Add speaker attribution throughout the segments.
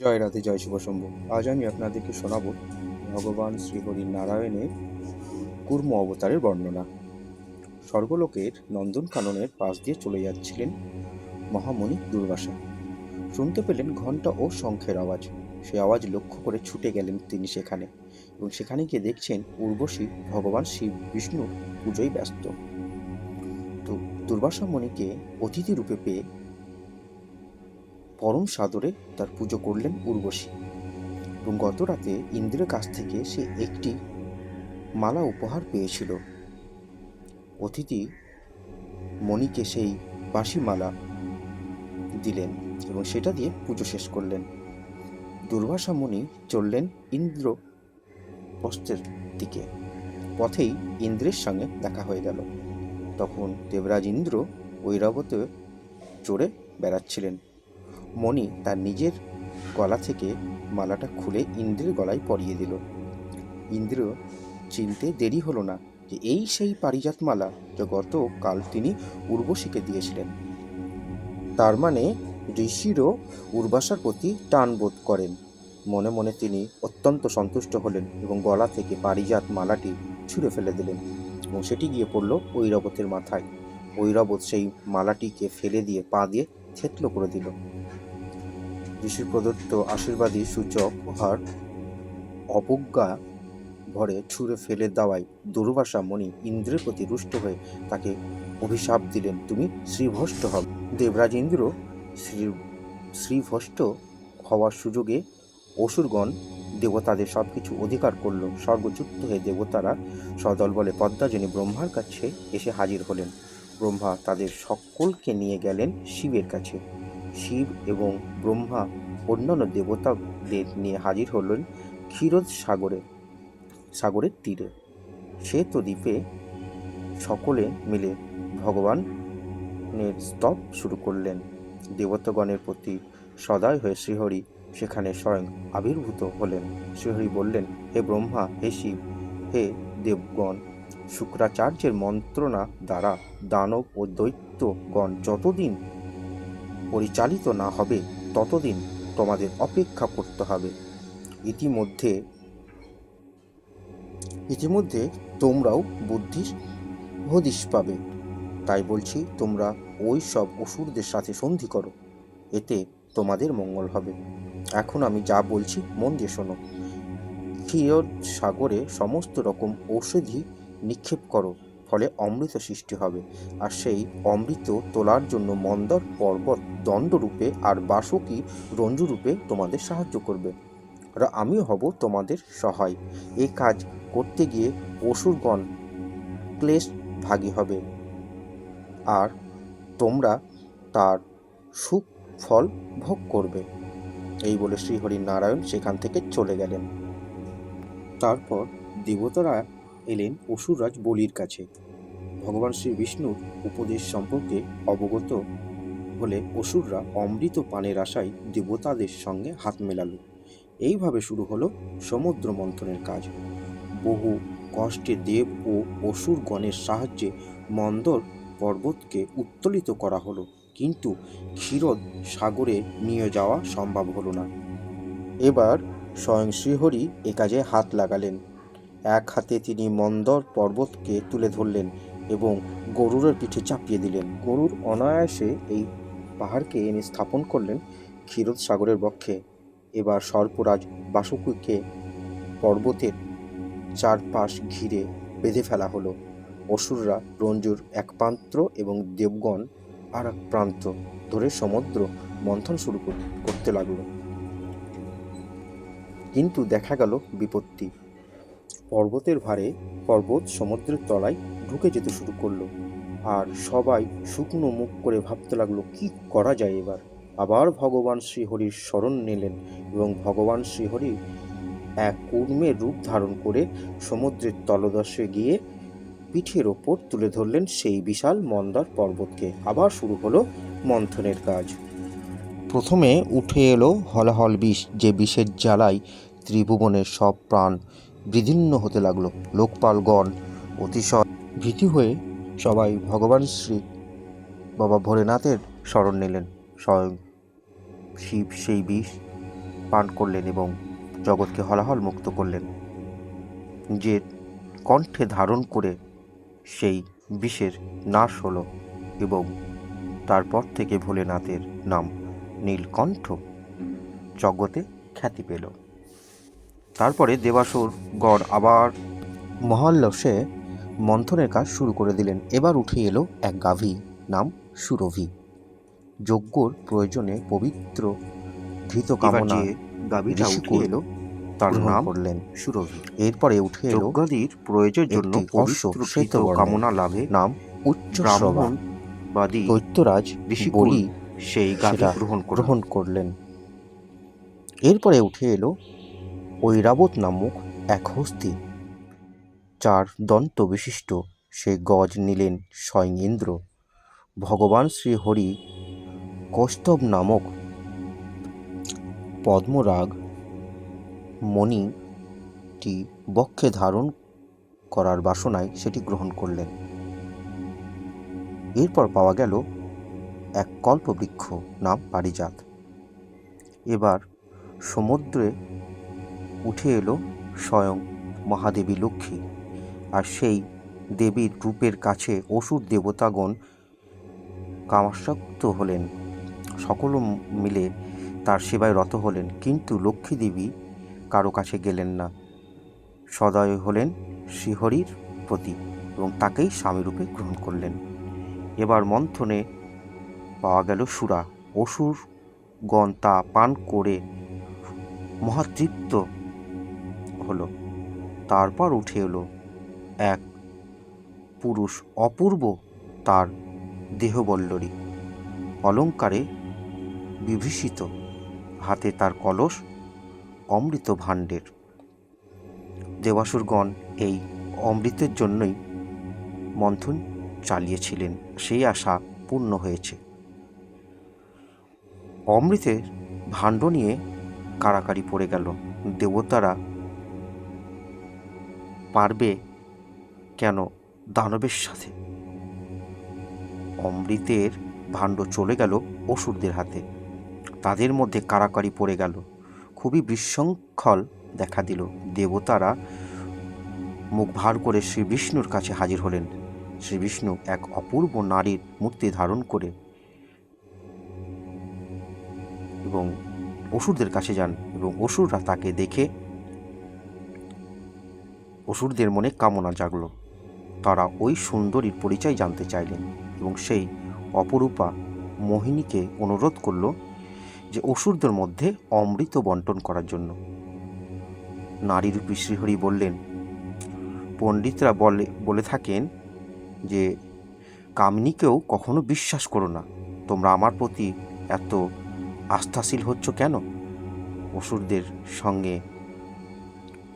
Speaker 1: জয় রাধে, জয় শুভ শম্ভু। আজ আমি আপনাদেরকে শোনাব ভগবান শ্রীহরি নারায়ণের কুর্ম অবতারের বর্ণনা। স্বর্গলোকের নন্দনকাননের পাশ দিয়ে চলে যাচ্ছিলেন মহামণি দুর্বাসা। শুনতে পেলেন ঘণ্টা ও শঙ্খের আওয়াজ। সে আওয়াজ লক্ষ্য করে ছুটে গেলেন তিনি সেখানে এবং সেখানে গিয়ে দেখছেন উর্বশী ভগবান শিব, বিষ্ণু পুজোয় ব্যস্ত। তো দুর্বাসা মণিকে অতিথি রূপে পেয়ে পরম সাদরে তার পুজো করলেন উর্বশী। এবং গত রাতে ইন্দ্রের কাছ থেকে সে একটি মালা উপহার পেয়েছিল। অতিথি মণিকে সেই বাঁশি মালা দিলেন এবং সেটা দিয়ে পুজো শেষ করলেন। দুর্বাসা মুনি চললেন ইন্দ্র প্রস্থের দিকে। পথেই ইন্দ্রের সঙ্গে দেখা হয়ে গেল। তখন দেবরাজ ইন্দ্র ঐরাবতে চড়ে বেড়াচ্ছিলেন। মণি তার নিজের গলা থেকে মালাটা খুলে ইন্দ্রের গলায় পরিয়ে দিল। ইন্দ্র চিনতে দেরি হলো না যে এই সেই পারিজাত মালা যা গতকাল তিনি উর্বশীকে দিয়েছিলেন। তার মানে ঋষিরও উর্বাসার প্রতি টান বোধ করেন। মনে মনে তিনি অত্যন্ত সন্তুষ্ট হলেন এবং গলা থেকে পারিজাত মালাটি ছুঁড়ে ফেলে দিলেন এবং সেটি গিয়ে পড়ল ঐরবতের মাথায়। ঐরবত সেই মালাটিকে ফেলে দিয়ে পা দিয়ে থেতলো করে দিল। ঋষির প্রদত্ত আশীর্বাদী সূচক উপহার অবজ্ঞা ভরে ছুঁড়ে ফেলে দেওয়ায় দুর্বাসা মণি ইন্দ্রের প্রতি রুষ্ট হয়ে তাকে অভিশাপ দিলেন, তুমি শ্রীভষ্ট হবে দেবরাজ ইন্দ্র শ্রী শ্রীভষ্ট হওয়ার সুযোগে অসুরগণ দেবতাদের সব কিছু অধিকার করল। স্বর্গযুক্ত হয়ে দেবতারা সদল বলে পদ্মাজনী ব্রহ্মার কাছে এসে হাজির হলেন। ব্রহ্মা তাদের সকলকে নিয়ে গেলেন শিবের কাছে। শিব এবং ব্রহ্মা অন্যান্য দেবতাদের নিয়ে হাজির হলেন ক্ষীরোদ সাগরে, সাগরের তীরে। শ্বেত দ্বীপে সকলে মিলে ভগবানের স্তব শুরু করলেন। দেবতাগণের প্রতি সদয় হয়ে শ্রীহরি সেখানে স্বয়ং আবির্ভূত হলেন। শ্রীহরি বললেন, হে ব্রহ্মা, হে শিব, হে দেবগণ, শুক্রাচার্যের মন্ত্রণা দ্বারা দানব ও দৈত্যগণ যতদিন পরিচালিত না হবে, ততদিন তোমাদের অপেক্ষা করতে হবে। ইতিমধ্যে ইতিমধ্যে তোমরাও বুদ্ধি হদিশ পাবে। তাই বলছি, তোমরা ওই সব অসুরদের সাথে সন্ধি করো। এতে তোমাদের মঙ্গল হবে। এখন আমি যা বলছি, মন দিয়ে শোনো। ক্ষীর সাগরে সমস্ত রকম ঔষধি নিক্ষেপ করো। ফলে অমৃত সৃষ্টি হবে। আর সেই অমৃত তোলার জন্য মন্দর পর্বত দণ্ডরূপে আর বাসকী রঞ্জুরূপে তোমাদের সাহায্য করবে। আর আমিও হব তোমাদের সহায়। এই কাজ করতে গিয়ে অসুরগণ ক্লেশ ভাগী হবে। আর তোমরা তার সুখ ফল ভোগ করবে। এই বলে শ্রীহরি নারায়ণ সেখান থেকে চলে গেলেন। তারপর দেবতারা এলেন অসুররাজ বলির কাছে। ভগবান শ্রী বিষ্ণুর উপদেশ সম্পর্কে অবগত হলে অসুররা অমৃত পানের আশায় দেবতাদের সঙ্গে হাত মেলাল। এইভাবে শুরু হলো সমুদ্র মন্থনের কাজ। বহু কষ্টে দেব ও অসুরগণের সাহায্যে মন্দর পর্বতকে উত্তোলিত করা হলো, কিন্তু ক্ষীরদ সাগরে নিয়ে যাওয়া সম্ভব হলো না। এবার স্বয়ং শ্রীহরি এ কাজে হাত লাগালেন। এক হাতে তিনি মন্দর পর্বতকে তুলে ধরলেন এবং গরুরের পিঠে চাপিয়ে দিলেন। গরুর অনায়াসে এই পাহাড়কে এনে স্থাপন করলেন ক্ষীরোদ সাগরের বক্ষে। এবার সর্পরাজ বাসুকীকে পর্বতের চারপাশ ঘিরে বেঁধে ফেলা হলো। অসুররা রঞ্জুর এক প্রান্ত এবং দেবগণ আর এক প্রান্ত ধরে সমুদ্র মন্থন শুরু করতে লাগল। কিন্তু দেখা গেল বিপত্তি। পর্বতের ভারে পর্বত সমুদ্রের তলায় ঢুকে যেতে শুরু করল। আর সবাই শুকনো মুখ করে ভাবতে লাগল, কি করা যায় এবার? আবার ভগবান শ্রীহরির শরণ নিলেন এবং ভগবান শ্রীহরি এক কুর্মের রূপ ধারণ করে সমুদ্রের তলদশে গিয়ে পিঠের ওপর তুলে ধরলেন সেই বিশাল মন্দার পর্বতকে। আবার শুরু হলো মন্থনের কাজ। প্রথমে উঠে এলো হলাহল বিষ, যে বিষের জ্বালায় ত্রিভুবনের সব প্রাণ। বিদীর্ণ হতে লাগল। লোকপালগণ অতিশয় ভীতি হয়ে সবাই ভগবান শ্রী বাবা ভোলেনাথের শরণ নিলেন। স্বয়ং শিব সেই বিষ পান করলেন এবং জগৎকে হলাহল মুক্ত করলেন। যে কণ্ঠে ধারণ করে সেই বিষের নাশ হলো এবং তারপর থেকে ভোলেনাথের নাম নীলকণ্ঠ জগতে খ্যাতি পেল। তারপরে দেবাসুর গড় আবার মহাল্লসে মন্থনের কাজ শুরু করে দিলেন। এবার উঠে এলো এক গাভী নাম সুরভি। যজ্ঞর প্রয়োজনে পবিত্র ধৃত কামনা
Speaker 2: গাভীটা উঠে এলো তার নাম
Speaker 1: করলেন।
Speaker 2: সুরভি।
Speaker 1: এরপরে উঠে এলো
Speaker 2: যজ্ঞাদির প্রয়োজনের জন্য পবিত্র কামনা লাভে
Speaker 1: নাম উচ্চশ্রবা
Speaker 2: ব্রাহ্মণবাদী
Speaker 1: দৈত্যরাজ
Speaker 2: ঋষিকুল
Speaker 1: বলি
Speaker 2: সেই গাভী গ্রহণ
Speaker 1: গ্রহণ করলেন। এরপরে উঠে এলো ঐরাবত নামক এক হস্তি। চার দন্ত বিশিষ্ট সেই গজ নিলেন স্বয়ং ইন্দ্র ভগবান শ্রী হরি কৌস্তব নামক পদ্মরাগ মণিটি বক্ষে ধারণ করার বাসনায় সেটি গ্রহণ করলেন। এরপর পাওয়া গেল এক কল্পবৃক্ষ নাম পারিজাত। এবার সমুদ্রে উঠে এলো স্বয়ং মহাদেবী লক্ষ্মী। আর সেই দেবীর রূপের কাছে অসুর দেবতাগণ কামাসক্ত হলেন। সকল মিলে তার সেবায় রত হলেন, কিন্তু লক্ষ্মী দেবী কারও কাছে গেলেন না। সদয় হলেন শ্রীহরির প্রতি এবং তাকেই স্বামীরূপে গ্রহণ করলেন। এবার মন্থনে পাওয়া গেল সুরা। অসুরগণ তা পান করে মহাতৃপ্ত হলো। তারপর উঠে এলো এক পুরুষ অপূর্ব তার দেহবল্লরী। অলঙ্কারে বিভীষিত, হাতে তার কলস অমৃত ভাণ্ডের দেবাসুরগণ এই অমৃতের জন্যই মন্থন চালিয়েছিলেন, সেই আশা পূর্ণ হয়েছে। অমৃতের ভাণ্ড নিয়ে কারাকারি পড়ে গেল। দেবতারা পারবে কেন দানবের সাথে? অমৃতের ভাণ্ড চলে গেল অসুরদের হাতে। তাদের মধ্যে কারাকারি পড়ে গেল। খুবই বিশৃঙ্খল দেখা দিল। দেবতারা মুখ ভার করে শ্রী বিষ্ণুর কাছে হাজির হলেন। শ্রী বিষ্ণু এক অপূর্ব নারীর মূর্তি ধারণ করে এবং অসুরদের কাছে যান এবং অসুররা তাকে দেখে অসুরদের মনে কামনা জাগল। তারা ওই সুন্দরীর পরিচয় জানতে চাইলেন এবং সেই অপরূপা মোহিনীকে অনুরোধ করল যে অসুরদের মধ্যে অমৃত বন্টন করার জন্য। নারীরূপী শ্রীহরি বললেন, পণ্ডিতরা বলে বলে থাকেন যে, কামিনীকেও কখনো বিশ্বাস করো না। তোমরা আমার প্রতি এত আস্থাশীল হচ্ছ কেন? অসুরদের সঙ্গে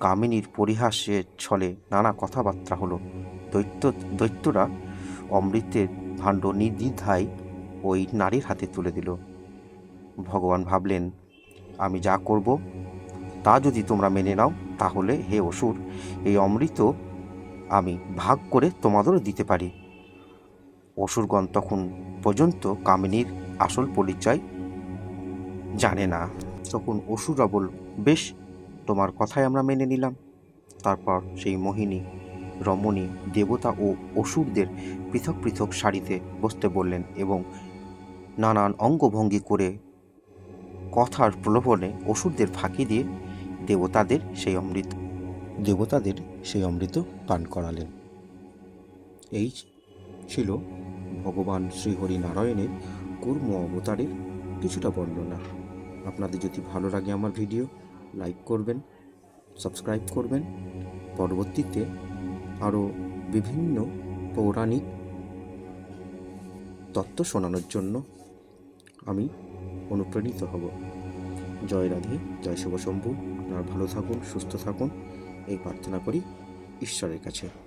Speaker 1: কামিনীর পরিহাসের ছলে নানা কথাবার্তা হলো। দৈত্য, দৈত্যরা অমৃতের ভাণ্ড নির্দ্বিধায় ওই নারীর হাতে তুলে দিল। ভগবান ভাবলেন, আমি যা করব, তা যদি তোমরা মেনে নাও, তাহলে হে অসুর, এই অমৃত আমি ভাগ করে তোমাদেরও দিতে পারি। অসুরগণ তখন পর্যন্ত কামিনীর আসল পরিচয় জানে না। তখন অসুররা বল বেশ তোমার কথাই আমরা মেনে নিলাম। তারপর সেই মোহিনী, রমণী, দেবতা ও অসুরদের পৃথক পৃথক শাড়িতে বসতে বললেন এবং নানান অঙ্গভঙ্গি করে কথার প্রলোভনে অসুরদের ফাঁকি দিয়ে দেবতাদের সেই অমৃত, দেবতাদের সেই অমৃত পান করালেন। এই ছিল ভগবান শ্রীহরি নারায়ণের কুর্ম অবতারের কিছুটা বর্ণনা। আপনাদের যদি ভালো লাগে আমার ভিডিও লাইক করবেন সাবস্ক্রাইব করবেন। পরবর্তীতে আরও বিভিন্ন পৌরাণিক তত্ত্ব শোনানোর জন্য আমি অনুপ্রাণিত হব। জয় রাধে, জয় শুভ শম্ভু। আপনারা ভালো থাকুন, সুস্থ থাকুন। এই প্রার্থনা করি ঈশ্বরের কাছে।